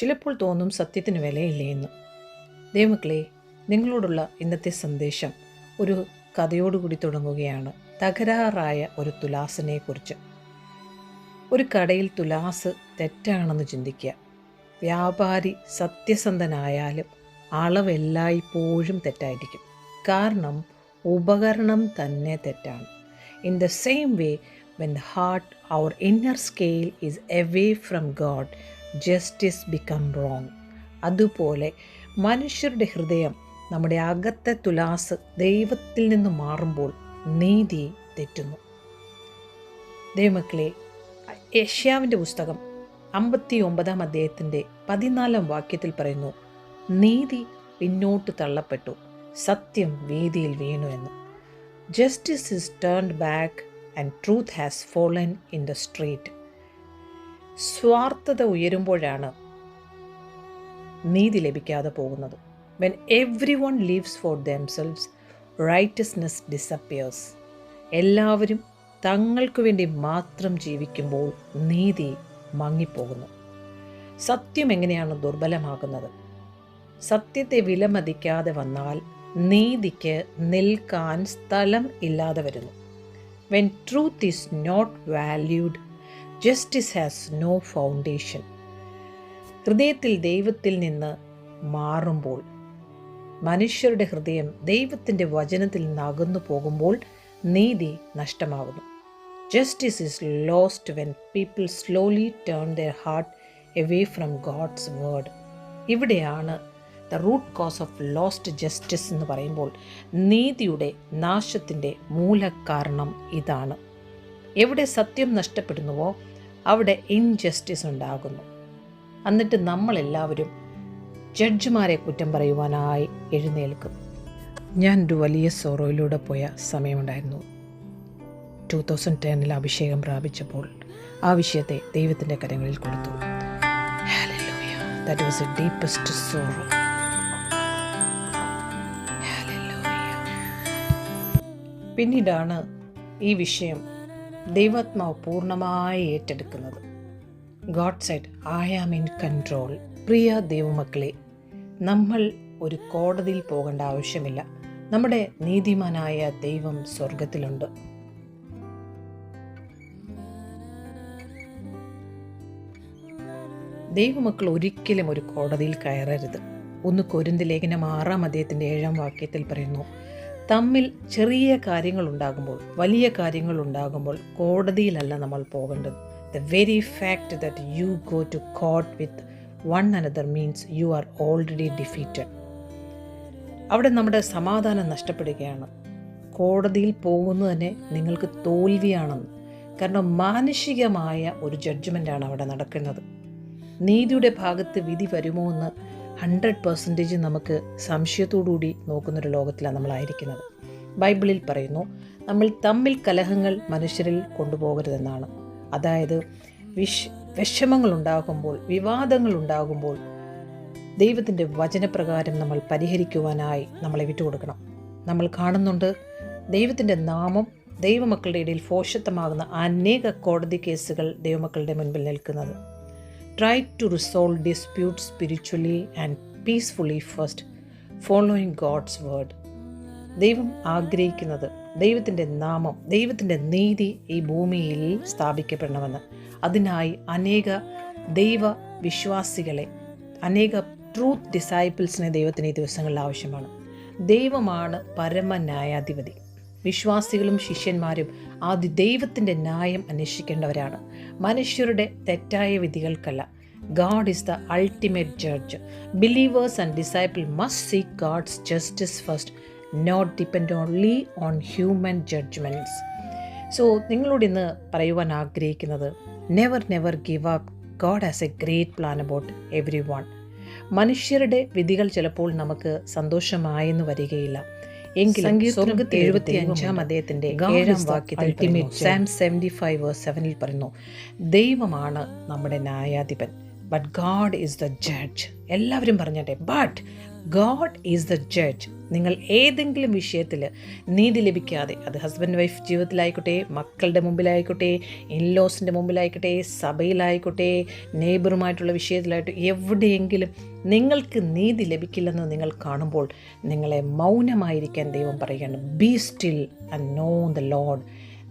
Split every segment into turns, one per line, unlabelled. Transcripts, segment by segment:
ചിലപ്പോൾ തോന്നും സത്യത്തിന് വിലയില്ലേ എന്ന് ദൈവമക്കളെ നിങ്ങളോടുള്ള ഇന്നത്തെ സന്ദേശം ഒരു കഥയോടുകൂടി തുടങ്ങുകയാണ്. തകരാറായ ഒരു തുലാസിനെക്കുറിച്ച്. ഒരു കടയിൽ തുലാസ് തെറ്റാണെന്ന് ചിന്തിക്കുക. വ്യാപാരി സത്യസന്ധനായാലും അളവെല്ലായ്പ്പോഴും തെറ്റായിരിക്കും. കാരണം ഉപകരണം തന്നെ തെറ്റാണ്. In the same way when the heart our inner scale is away from God justice become wrong അതുപോലെ മനുഷ്യരുടെ ഹൃദയം നമ്മുടെ അകത്തെ തുലാസ് ദൈവത്തിൽ നിന്ന് മാറുമ്പോൾ നീതി തെറ്റുന്നു. ദൈവമക്കളെ യഷ്യാവിന്റെ പുസ്തകം അമ്പത്തി ഒമ്പതാം അദ്ദേഹത്തിന്റെ പതിനാലാം വാക്യത്തിൽ പറയുന്നു നീതി പിന്നോട്ട് തള്ളപ്പെട്ടു സത്യം വീതിയിൽ വീണു എന്ന്. Justice is turned back and truth has fallen in the street സ്വാർത്ഥത ഉയരുമ്പോഴാണ് നീതി ലഭിക്കാതെ പോകുന്നത്. When every one lives for themselves righteousness disappears എല്ലാവരും തങ്ങൾക്ക് വേണ്ടി മാത്രം ജീവിക്കുമ്പോൾ നീതി മങ്ങിപ്പോകുന്നു. സത്യം എങ്ങനെയാണ് ദുർബലമാകുന്നത്? സത്യത്തെ വിലമതിക്കാതെ വന്നാൽ നീതിക്ക് നിൽക്കാൻ സ്ഥലം ഇല്ലാതെ വരുന്നു. When truth is not valued justice has no foundation ഹൃദയത്തിൽ ദൈവത്തിൽ നിന്ന് മാറുമ്പോൾ മനുഷ്യരുടെ ഹൃദയം ദൈവത്തിന്റെ വചനത്തിൽ നിന്ന് അകന്നു പോകുമ്പോൾ നീതി നഷ്ടമാകുന്നു justice is lost when people slowly turn their heart away from God's word ഇവിടെയാണ് the root cause of lost justice എന്ന് പറയുമ്പോൾ നീതിയുടെ നാശത്തിന്റെ മൂലകാരണം ഇതാണ്. എവിടെ സത്യം നഷ്ടപ്പെടുന്നുവോ അവിടെ ഇൻജസ്റ്റിസ് ഉണ്ടാകുന്നു. എന്നിട്ട് നമ്മളെല്ലാവരും ജഡ്ജിമാരെ കുറ്റം പറയുവാനായി എഴുന്നേൽക്കും. ഞാൻ ഒരു വലിയ സോറോയിലൂടെ പോയ സമയമുണ്ടായിരുന്നു. ടു തൗസൻഡ് ടെന്നിൽ അഭിഷേകം പ്രാപിച്ചപ്പോൾ ആ വിഷയത്തെ ദൈവത്തിന്റെ കരങ്ങളിൽ കൊടുത്തു. That was a deepest sorrow പിന്നീടാണ് ഈ വിഷയം ദൈവാത്മാവ് പൂർണമായി ഏറ്റെടുക്കുന്നത്. God said I am in control പ്രിയ ദൈവമക്കളെ നമ്മൾ ഒരു കോടതിയിൽ പോകേണ്ട ആവശ്യമില്ല. നമ്മുടെ നീതിമാനായ ദൈവം സ്വർഗത്തിലുണ്ട് ദൈവമക്കൾ ഒരിക്കലും ഒരു കോടതിയിൽ കയറരുത്. ഒന്ന് കൊരിന്ത് ലേഖനം ആറാം അദ്ദേഹത്തിന്റെ ഏഴാം വാക്യത്തിൽ പറയുന്നു തമ്മിൽ ചെറിയ കാര്യങ്ങൾ ഉണ്ടാകുമ്പോൾ വലിയ കാര്യങ്ങൾ ഉണ്ടാകുമ്പോൾ കോടതിയിലല്ല നമ്മൾ പോകേണ്ടത്. The very fact that you go to court with one another means you are already defeated അവിടെ നമ്മുടെ സമാധാനം നഷ്ടപ്പെടുകയാണ്. കോടതിയിൽ പോകുന്നത് തന്നെ നിങ്ങൾക്ക് തോൽവിയാണെന്ന്. കാരണം മാനുഷികമായ ഒരു ജഡ്ജ്മെന്റാണ് അവിടെ നടക്കുന്നത്. നീതിയുടെ ഭാഗത്ത് വിധി വരുമോ എന്ന് ഹൺഡ്രഡ് പെർസെന്റേജ് നമുക്ക് സംശയത്തോടുകൂടി നോക്കുന്നൊരു ലോകത്തിലാണ് നമ്മളായിരിക്കുന്നത്. ബൈബിളിൽ പറയുന്നു നമ്മൾ തമ്മിൽ കലഹങ്ങൾ മനുഷ്യരിൽ കൊണ്ടുപോകരുതെന്നാണ്. അതായത് വിഷ് വിഷമങ്ങൾ ഉണ്ടാകുമ്പോൾ വിവാദങ്ങൾ ഉണ്ടാകുമ്പോൾ ദൈവത്തിന്റെ വചനപ്രകാരം നമ്മൾ പരിഹരിക്കുവാനായി നമ്മളെ വിട്ടുകൊടുക്കണം. നമ്മൾ കാണുന്നുണ്ട് ദൈവത്തിന്റെ നാമം ദൈവമക്കളുടെ ഇടയിൽ ഫോഷത്വമാകുന്ന അനേക കോടതി കേസുകൾ ദൈവമക്കളുടെ മുൻപിൽ നിൽക്കുന്നത്. Try to resolve dispute spiritually and peacefully first following God's word ദൈവം ആഗ്രഹിക്കുന്നത് ദൈവത്തിന്റെ നാമം ദൈവത്തിന്റെ നീതി ഈ ഭൂമിയിൽ സ്ഥാപിക്കപ്പെടണമെന്ന്. അതിനായി അനേക ദൈവ വിശ്വാസികളെ അനേക ട്രൂത്ത് ഡിസൈപ്പിൾസിനെ ദൈവത്തിന് ഈ ദിവസങ്ങളിൽ ആവശ്യമാണ്. ദൈവമാണ് പരമന്യായാധിപതി വിശ്വാസികളും ശിഷ്യന്മാരും ആദ്യ ദൈവത്തിന്റെ ന്യായം അന്വേഷിക്കേണ്ടവരാണ്. മനുഷ്യരുടെ തെറ്റായ വിധികൾക്കല്ല. God is the ultimate judge believers and disciple must seek God's justice first not depend only on human judgments so നിങ്ങളോട് ഇന്ന് പറയുവാൻ ആഗ്രഹിക്കുന്നത് never never give up God has a great plan about every one മനുഷ്യരുടെ വിധികൾ ചിലപ്പോൾ നമുക്ക് സന്തോഷമായെന്ന് വരികയില്ല. എങ്കിലും സ്വർഗത്തിൽ എഴുപത്തി അഞ്ചാം അദ്ദേഹത്തിന്റെ ഏഴാം വാക്യത്തിൽ സാം സെവന്റി ഫൈവ് സെവനിൽ പറയുന്നു ദൈവമാണ് നമ്മുടെ ന്യായാധിപൻ. But God is the judge എല്ലാവരും പറഞ്ഞട്ടെ but God is the judge നിങ്ങൾ ഏതെങ്കിലും വിഷയത്തിൽ നീതി ലഭിക്കാതെ അത് ഹസ്ബൻഡ് വൈഫ് ജീവിതത്തിലായിക്കോട്ടെ മക്കളുടെ മുമ്പിലായിക്കോട്ടെ ഇൻലോസിന്റെ മുമ്പിലായിക്കോട്ടെ സഭയിലായിക്കോട്ടെ നെയ്ബറുമായിട്ടുള്ള വിഷയത്തിലായിട്ട് എവിടെയെങ്കിലും നിങ്ങൾക്ക് നീതി ലഭിക്കില്ലെന്ന് നിങ്ങൾ കാണുമ്പോൾ നിങ്ങളെ മൗനമായിരിക്കാൻ ദൈവം പറയുകയാണ് be still and know the Lord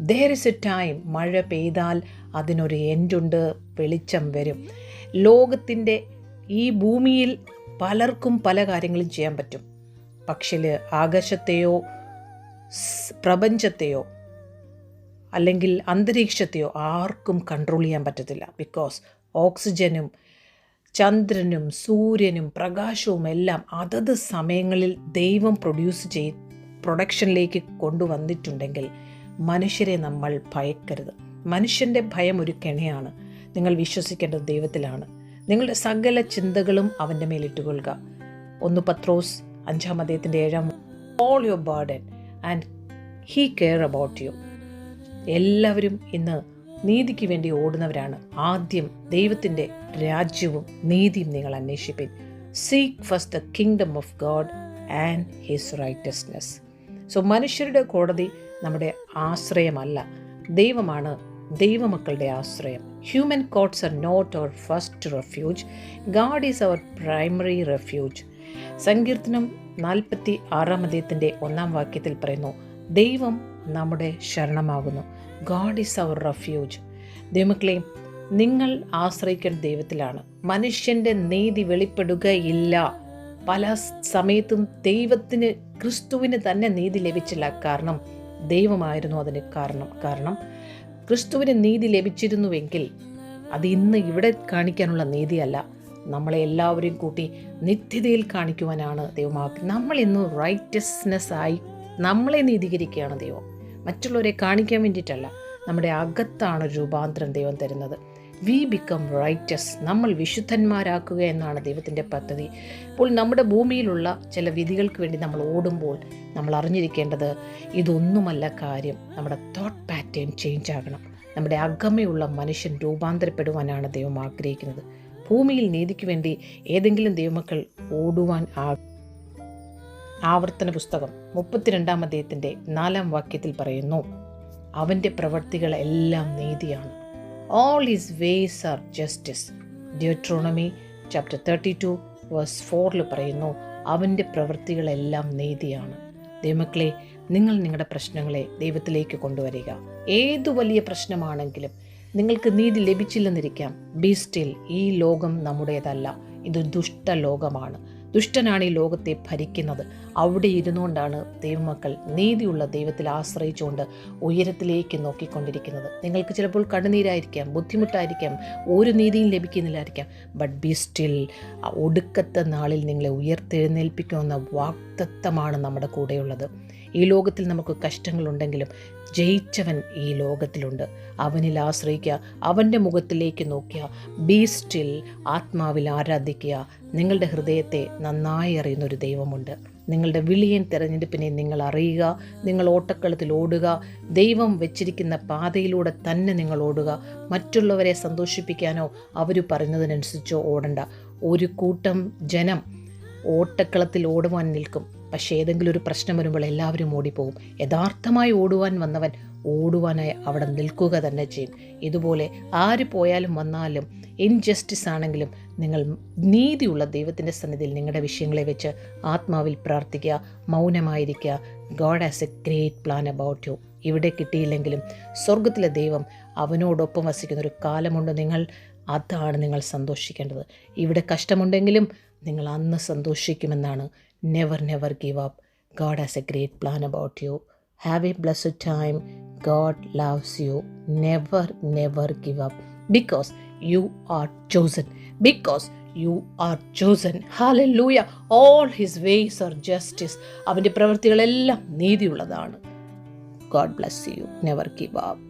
there is a time മഴ പെയ്താൽ അതിനൊരു എൻഡുണ്ട് വെളിച്ചം വരും. ലോകത്തിന്റെ ഈ ഭൂമിയിൽ പലർക്കും പല കാര്യങ്ങളും ചെയ്യാൻ പറ്റും. പക്ഷേ ആകാശത്തെയോ പ്രപഞ്ചത്തെയോ അല്ലെങ്കിൽ അന്തരീക്ഷത്തെയോ ആർക്കും കൺട്രോൾ ചെയ്യാൻ പറ്റത്തില്ല. ബിക്കോസ് ഓക്സിജനും ചന്ദ്രനും സൂര്യനും പ്രകാശവും എല്ലാം അതത് സമയങ്ങളിൽ ദൈവം പ്രൊഡ്യൂസ് ചെയ് പ്രൊഡക്ഷനിലേക്ക് കൊണ്ടുവന്നിട്ടുണ്ടെങ്കിൽ മനുഷ്യരെ നമ്മൾ ഭയക്കരുത്. മനുഷ്യന്റെ ഭയം ഒരു കെണിയാണ്. നിങ്ങൾ വിശ്വസിക്കേണ്ടത് ദൈവത്തിലാണ്. നിങ്ങളുടെ സകല ചിന്തകളും അവന്റെ മേലിട്ടുകൊള്ളുക ഒന്ന് പത്രോസ് അഞ്ചാം അദ്ദേഹത്തിന്റെ ഏഴാം all your burden and he care about you എല്ലാവരും ഇന്ന് നീതിക്ക് വേണ്ടി ഓടുന്നവരാണ്. ആദ്യം ദൈവത്തിന്റെ രാജ്യവും നീതിയും നിങ്ങൾ അന്വേഷിപ്പിൻ. Seek first the kingdom of God and his righteousness so മനുഷ്യരുടെ കോടതി നമ്മുടെ ആശ്രയമല്ല. ദൈവമാണ് ദൈവമക്കളുടെ ആശ്രയം. Human courts are not our first refuge God is our primary refuge സങ്കീർത്തനം നാൽപ്പത്തി ആറാം അദ്ദേഹത്തിന്റെ ഒന്നാം വാക്യത്തിൽ പറയുന്നു ദൈവം നമ്മുടെ ശരണമാകുന്നു. ഗാഡ് ഈസ് അവർ റെഫ്യൂജ് ദൈവമക്കളെ നിങ്ങൾ ആശ്രയിക്കേണ്ട ദൈവത്തിലാണ്. മനുഷ്യന്റെ നീതി വെളിപ്പെടുകയില്ല. പല സമയത്തും ദൈവത്തിന് ക്രിസ്തുവിന് തന്നെ നീതി ലഭിച്ചില്ല. കാരണം ദൈവമായിരുന്നു അതിന് കാരണം. കാരണം ക്രിസ്തുവിന് നീതി ലഭിച്ചിരുന്നുവെങ്കിൽ അത് ഇന്ന് ഇവിടെ കാണിക്കാനുള്ള നീതിയല്ല. നമ്മളെ എല്ലാവരെയും കൂട്ടി നിത്യതയിൽ കാണിക്കുവാനാണ് ദൈവമാക്കി നമ്മൾ ഇന്ന് റൈറ്റസ്നെസ് ആയി നമ്മളെ നീതീകരിക്കുകയാണ് ദൈവം. മറ്റുള്ളവരെ കാണിക്കാൻ വേണ്ടിയിട്ടല്ല നമ്മുടെ അകത്താണ് രൂപാന്തരം ദൈവം തരുന്നത്. വി ബിക്കം റൈറ്റസ് നമ്മൾ വിശുദ്ധന്മാരാക്കുക എന്നാണ് ദൈവത്തിന്റെ പദ്ധതി. അപ്പോൾ നമ്മുടെ ഭൂമിയിലുള്ള ചില വിധികൾക്ക് വേണ്ടി നമ്മൾ ഓടുമ്പോൾ നമ്മൾ അറിഞ്ഞിരിക്കേണ്ടത് ഇതൊന്നുമല്ല കാര്യം. നമ്മുടെ തോട്ട് പാറ്റേൺ ചേഞ്ച് ആകണം. നമ്മുടെ അകമയുള്ള മനുഷ്യൻ രൂപാന്തരപ്പെടുവാനാണ് ദൈവം ആഗ്രഹിക്കുന്നത്. ഭൂമിയിൽ നീതിക്ക് വേണ്ടി ഏതെങ്കിലും ദൈവമക്കൾ ഓടുവാൻ ആ ആവർത്തന പുസ്തകം മുപ്പത്തിരണ്ടാം അദ്ദേഹത്തിന്റെ നാലാം വാക്യത്തിൽ പറയുന്നു അവന്റെ പ്രവർത്തികളെല്ലാം നീതിയാണ്. All his ways are justice Deuteronomy chapter thirty two verse ഫോറിൽ പറയുന്നു അവന്റെ പ്രവൃത്തികളെല്ലാം നീതിയാണ്. ദൈവമക്കളെ നിങ്ങൾ നിങ്ങളുടെ പ്രശ്നങ്ങളെ ദൈവത്തിലേക്ക് കൊണ്ടുവരിക. ഏതു വലിയ പ്രശ്നമാണെങ്കിലും നിങ്ങൾക്ക് നീതി ലഭിച്ചില്ലെന്നിരിക്കാം. ബി സ്റ്റിൽ ഈ ലോകം നമ്മുടേതല്ല. ഇത് ദുഷ്ട ലോകമാണ് ദുഷ്ടനാണ് ഈ ലോകത്തെ ഭരിക്കുന്നത്. അവിടെ ഇരുന്നുകൊണ്ടാണ് ദൈവമക്കൾ നീതിയുള്ള ദൈവത്തിൽ ആശ്രയിച്ചുകൊണ്ട് ഉയരത്തിലേക്ക് നോക്കിക്കൊണ്ടിരിക്കുന്നത്. നിങ്ങൾക്ക് ചിലപ്പോൾ കണ്ണുനീരായിരിക്കാം ബുദ്ധിമുട്ടായിരിക്കാം ഒരു നീതിയും ലഭിക്കുന്നില്ലായിരിക്കാം. ബട്ട് ബി സ്റ്റിൽ ഒടുക്കത്തെ നാളിൽ നിങ്ങളെ ഉയർത്തെഴുന്നേൽപ്പിക്കുമെന്ന വാക്തത്വമാണ് നമ്മുടെ കൂടെയുള്ളത്. ഈ ലോകത്തിൽ നമുക്ക് കഷ്ടങ്ങളുണ്ടെങ്കിലും ജയിച്ചവൻ ഈ ലോകത്തിലുണ്ട്. അവനിൽ ആശ്രയിക്കുക അവന്റെ മുഖത്തിലേക്ക് നോക്കുക ബി സ്റ്റിൽ ആത്മാവിൽ ആരാധിക്കുക. നിങ്ങളുടെ ഹൃദയത്തെ നന്നായി അറിയുന്നൊരു ദൈവമുണ്ട്. നിങ്ങളുടെ വിളിയൻ തിരഞ്ഞെടുപ്പിനെ നിങ്ങൾ അറിയുക നിങ്ങൾ ഓട്ടക്കളത്തിൽ ഓടുക ദൈവം വെച്ചിരിക്കുന്ന പാതയിലൂടെ തന്നെ നിങ്ങൾ ഓടുക. മറ്റുള്ളവരെ സന്തോഷിപ്പിക്കാനോ അവർ പറയുന്നതിനനുസരിച്ചോ ഓടണ്ട. ഒരു കൂട്ടം ജനം ഓട്ടക്കളത്തിൽ ഓടുവാൻ നിൽക്കും. പക്ഷേ ഏതെങ്കിലും ഒരു പ്രശ്നം വരുമ്പോൾ എല്ലാവരും ഓടിപ്പോകും. യഥാർത്ഥമായി ഓടുവാൻ വന്നവൻ ഓടുവാനായി അവിടെ നിൽക്കുക തന്നെ ചെയ്യും. ഇതുപോലെ ആര് പോയാലും വന്നാലും ഇൻജസ്റ്റിസ് ആണെങ്കിലും നിങ്ങൾ നീതിയുള്ള ദൈവത്തിന്റെ സന്നിധിയിൽ നിങ്ങളുടെ വിഷയങ്ങളെ വെച്ച് ആത്മാവിൽ പ്രാർത്ഥിക്കുക മൗനമായിരിക്കുക. God has a great plan about you ഇവിടെ കിട്ടിയില്ലെങ്കിലും സ്വർഗത്തിലെ ദൈവം അവനോടൊപ്പം വസിക്കുന്ന ഒരു കാലമുണ്ട് നിങ്ങൾ അതാണ് നിങ്ങൾ സന്തോഷിക്കേണ്ടത്. ഇവിടെ കഷ്ടമുണ്ടെങ്കിലും നിങ്ങൾ അന്ന് സന്തോഷിക്കുമെന്നാണ് never never give up God has a great plan about you have a blessed time God loves you never never give up because you are chosen because you are chosen hallelujah all his ways are justice അവന്റെ പ്രവൃത്തികളെല്ലാം നീതിയുള്ളതാണ്. God bless you never give up